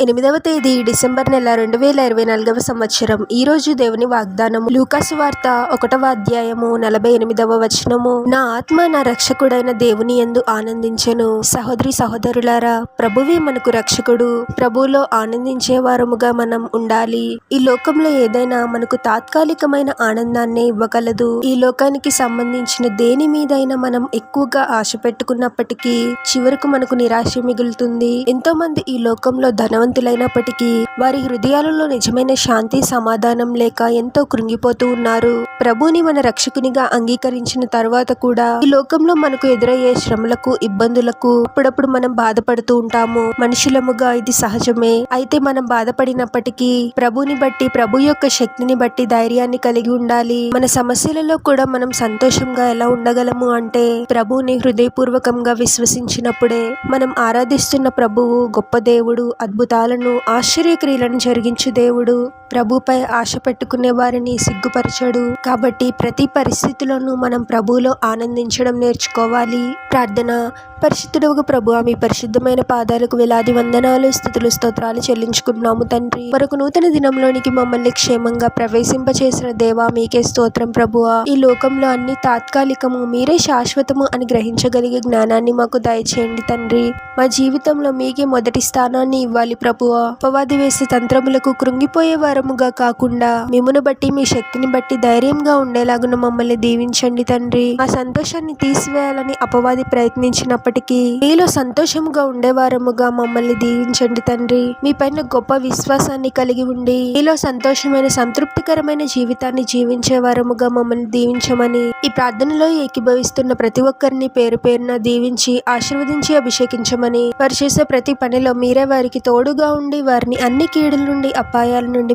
ఎనిమిదవ తేదీ డిసెంబర్ నెల రెండు వేల ఇరవై నాలుగవ సంవత్సరం. ఈ రోజు దేవుని వాగ్దానం లూకాసు వార్త ఒకటవ అధ్యాయము నలభై ఎనిమిదవ వచనము. నా ఆత్మ నా రక్షకుడైన దేవుని ఎందు ఆనందించెను. సహోదరి సహోదరులారా ప్రభువే మనకు రక్షకుడు. ప్రభువులో ఆనందించే వారముగా మనం ఉండాలి. ఈ లోకంలో ఏదైనా మనకు తాత్కాలికమైన ఆనందాన్నే ఇవ్వగలదు. ఈ లోకానికి సంబంధించిన దేని మీదైనా మనం ఎక్కువగా ఆశ పెట్టుకున్నప్పటికీ చివరకు మనకు నిరాశ మిగులుతుంది. ఎంతో మంది ఈ లోకంలో ధనవంతులైనప్పటికీ వారి హృదయాలలో నిజమైన శాంతి సమాధానం లేక ఎంతో కృంగిపోతూ ఉన్నారు. ప్రభుని మన రక్షకునిగా అంగీకరించిన తర్వాత కూడా ఈ లోకంలో మనకు ఎదురయ్యే శ్రమలకు ఇబ్బందులకు అప్పుడప్పుడు మనం బాధపడుతూ ఉంటాము. మనుషులముగా ఇది సహజమే. అయితే మనం బాధపడినప్పటికీ ప్రభుని బట్టి ప్రభు యొక్క శక్తిని బట్టి ధైర్యాన్ని కలిగి ఉండాలి. మన సమస్యలలో కూడా మనం సంతోషంగా ఎలా ఉండగలము అంటే ప్రభుని హృదయపూర్వకంగా విశ్వసించినప్పుడే మనం ఆరాధిస్తున్న ప్రభువు గొప్ప దేవుడు అద్భుతాలను ఆశ్చర్యక్రియలను జరిగించు దేవుడు. ప్రభుపై ఆశ పెట్టుకునే వారిని సిగ్గుపరచడు. కాబట్టి ప్రతి పరిస్థితిలోనూ మనం ప్రభువులో ఆనందించడం నేర్చుకోవాలి. ప్రార్థన. పరిశుద్ధుడు ప్రభు మీ పరిశుద్ధమైన పాదాలకు వేలాది వందనాలు స్థుతులు స్తోత్రాలు చెల్లించుకుంటున్నాము తండ్రి. మరొక నూతన దినంలోనికి మమ్మల్ని క్షేమంగా ప్రవేశింపచేసిన దేవా మీకే స్తోత్రం ప్రభువా. ఈ లోకంలో అన్ని తాత్కాలికము మీరే శాశ్వతము అని గ్రహించగలిగే జ్ఞానాన్ని మాకు దయచేయండి తండ్రి. మా జీవితంలో మీకే మొదటి స్థానాన్ని ఇవ్వాలి ప్రభువా. అపవాది వేసే తంత్రములకు కృంగిపోయే భారముగా కాకుండా మిమ్మును బట్టి మీ శక్తిని బట్టి ధైర్యంగా ఉండేలాగున మమ్మల్ని దీవించండి తండ్రి. మా సంతోషాన్ని తీసివేయాలని అపవాది ప్రయత్నించినప్పటికీ మీలో సంతోషముగా ఉండేవారముగా మమ్మల్ని దీవించండి తండ్రి. మీ పైన గొప్ప విశ్వాసాన్ని కలిగి ఉండి మీలో సంతోషమైన సంతృప్తికరమైన జీవితాన్ని జీవించే వారముగా మమ్మల్ని దీవించమని ఈ ప్రార్థనలో ఏకీభవిస్తున్న ప్రతి ఒక్కరిని పేరు పేరున దీవించి ఆశీర్వదించి అభిషేకించమని వారు చేసే ప్రతి పనిలో మీరే వారికి తోడుగా ఉండి వారిని అన్ని కీడుల నుండి అపాయాల నుండి